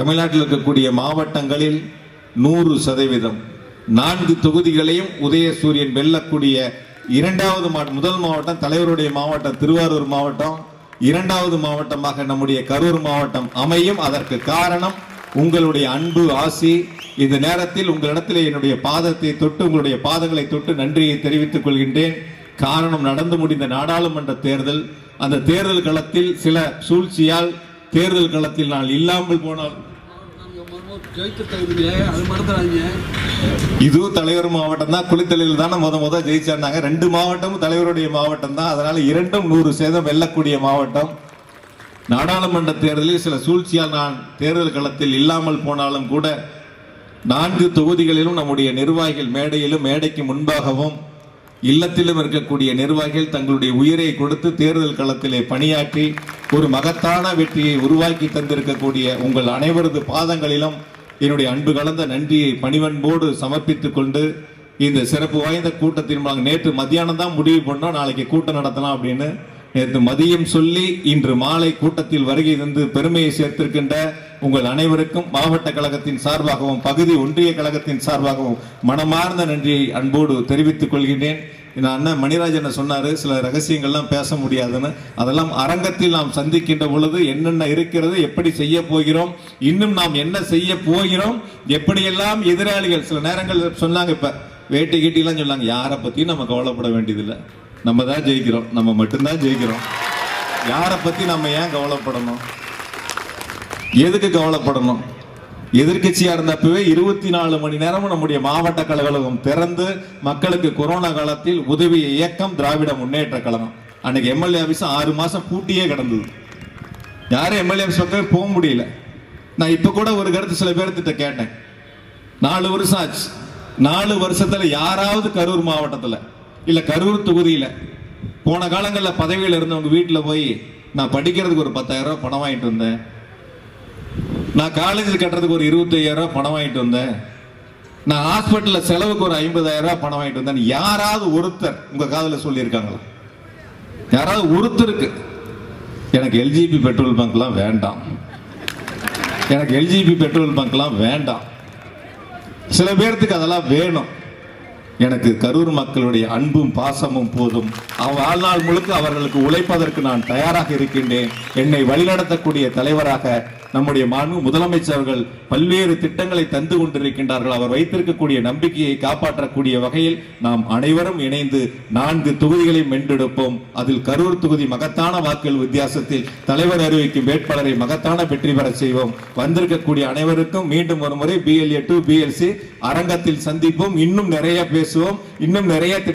தமிழ்நாட்டில் இருக்கக்கூடிய மாவட்டங்களில் நூறு சதவீதம் நான்கு தொகுதிகளையும் உதயசூரியன் வெல்லக்கூடிய இரண்டாவது மாவட்டம் முதல் மாவட்டம் தலைவருடைய மாவட்டம் திருவாரூர் மாவட்டம் இரண்டாவது மாவட்டமாக நம்முடைய கரூர் மாவட்டம் அமையும். அதற்கு காரணம் உங்களுடைய அன்பு ஆசி. இந்த நேரத்தில் உங்களிடத்தில் என்னுடைய பாதத்தை தொட்டு உங்களுடைய பாதங்களை தொட்டு நன்றியை தெரிவித்துக் கொள்கின்றேன். காரணம் நடந்து முடிந்த நாடாளுமன்ற தேர்தல். அந்த தேர்தல் களத்தில் சில சூழ்ச்சியால் தேர்தல் களத்தில் நான் இல்லாமல் போனால் இதுவும் தலைவர் மாவட்டம் தான் குளித்தலையில் தானே முத முத ஜெயிச்சாருந்தாங்க ரெண்டு மாவட்டமும் தலைவருடைய மாவட்டம் தான். அதனால இரண்டும் நூறு சேதம் வெல்லக்கூடிய மாவட்டம். நாடாளுமன்ற தேர்தலில் சில சூழ்ச்சியால் நான் தேர்தல் களத்தில் இல்லாமல் போனாலும் கூட நான்கு தொகுதிகளிலும் நம்முடைய நிர்வாகிகள் மேடையிலும் மேடைக்கு முன்பாகவும் இல்லத்திலும் இருக்கக்கூடிய நிர்வாகிகள் தங்களுடைய உயிரை கொடுத்து தேர்தல் களத்திலே பணியாற்றி ஒரு மகத்தான வெற்றியை உருவாக்கி தந்திருக்கக்கூடிய உங்கள் அனைவரது பாதங்களிலும் என்னுடைய அன்பு கலந்த நன்றியை பணிவன்போடு சமர்ப்பித்துக் கொண்டு இந்த சிறப்பு வாய்ந்த கூட்டத்தின் மூலம் நேற்று மத்தியானம் தான் முடிவு பண்ணோம் நாளைக்கு கூட்டம் நடத்தலாம் அப்படின்னு. நேற்று மதியம் சொல்லி இன்று மாலை கூட்டத்தில் வருகை தந்து பெருமையை சேர்த்திருக்கின்ற உங்கள் அனைவருக்கும் மாவட்ட கழகத்தின் சார்பாகவும் பகுதி ஒன்றிய கழகத்தின் சார்பாகவும் மனமார்ந்த நன்றியை அன்போடு தெரிவித்துக் கொள்கின்றேன். இந்த அண்ணன் மணிராஜனை சொன்னாரு? சில ரகசியங்கள்லாம் பேச முடியாதுன்னு. அதெல்லாம் அரங்கத்தில் நாம் சந்திக்கின்ற பொழுது என்னென்ன இருக்கிறது எப்படி செய்ய போகிறோம் இன்னும் நாம் என்ன செய்ய போகிறோம் எப்படியெல்லாம் எதிராளிகள் சில நேரங்கள் சொன்னாங்க இப்ப வேட்டி கீட்டிலாம் சொன்னாங்க. யாரை பத்தியும் நம்ம கவலைப்பட வேண்டியதில்லை. நம்ம தான் ஜெயிக்கிறோம். நம்ம மட்டும்தான் ஜெயிக்கிறோம். யாரை பத்தி நம்ம ஏன் கவலைப்படணும்? எதுக்கு கவலைப்படணும்? எதிர்கட்சியா இருந்தப்பவே இருபத்தி நாலு மணி நேரமும் நம்முடைய மாவட்ட கழகம் திறந்து மக்களுக்கு கொரோனா காலத்தில் உதவிய இயக்கம் திராவிட முன்னேற்ற கழகம். அன்னைக்கு எம்எல்ஏ ஆபீஸ் ஆறு மாசம் பூட்டியே கிடந்தது. யாரும் எம்எல்ஏ ஆபீஸ் பக்கமே போக முடியல. நான் இப்ப கூட ஒரு கருத்து சில பேர்த்திட்ட கேட்டேன். நாலு வருஷம் ஆச்சு. நாலு வருஷத்துல யாராவது கரூர் மாவட்டத்துல இல்ல கரூர் தொகுதியில போன காலங்களில் பதவியில் இருந்தவங்க வீட்டில் போய் நான் படிக்கிறதுக்கு ஒரு பத்தாயிரம் ரூபாய் பணம் வாங்கிட்டு இருந்தேன் நான் காலேஜில் கட்டுறதுக்கு ஒரு இருபத்தையாயிரம் ரூபாய் பணம் வாங்கிட்டு வந்தேன். நான் ஹாஸ்பிட்டலில் செலவுக்கு ஒரு ஐம்பதாயிரம் ரூபாய் பணம் வாங்கிட்டு வந்தேன் யாராவது ஒருத்தர் உங்கள் காதில் சொல்லியிருக்காங்களா? யாராவது ஒருத்தருக்கு. எனக்கு எல்ஜிபி பெட்ரோல் பங்க்லாம் வேண்டாம். எனக்கு எல்ஜிபி பெட்ரோல் பங்க்லாம் வேண்டாம். சில பேர்த்துக்கு அதெல்லாம் வேணும். எனக்கு கரூர் மக்களுடைய அன்பும் பாசமும் போதும். வாழ்நாள் முழுக்க அவர்களுக்கு உழைப்பதற்கு நான் தயாராக இருக்கின்றேன். என்னை வழிநடத்தக்கூடிய தலைவராக நம்முடைய மாண்பு முதலமைச்சர்கள் பல்வேறு திட்டங்களை தந்து கொண்டிருக்கின்றார்கள். அவர் வைத்திருக்கக்கூடிய நம்பிக்கையை காப்பாற்றக்கூடிய வகையில் நாம் அனைவரும் இணைந்து நான்கு தொகுதிகளை மென்றெடுப்போம். அதில் கரூர் தொகுதி மகத்தான வாக்குகள் வித்தியாசத்தில் தலைவர் அறிவிக்கும் வேட்பாளரை மகத்தான வெற்றி பெற செய்வோம். வந்திருக்கக்கூடிய அனைவருக்கும் மீண்டும் ஒரு முறை பிஎல்ஏ டு பிஎல்சி அரங்கத்தில் சந்திப்போம். இன்னும் நிறைய பேசுவோம். இன்னும் நிறைய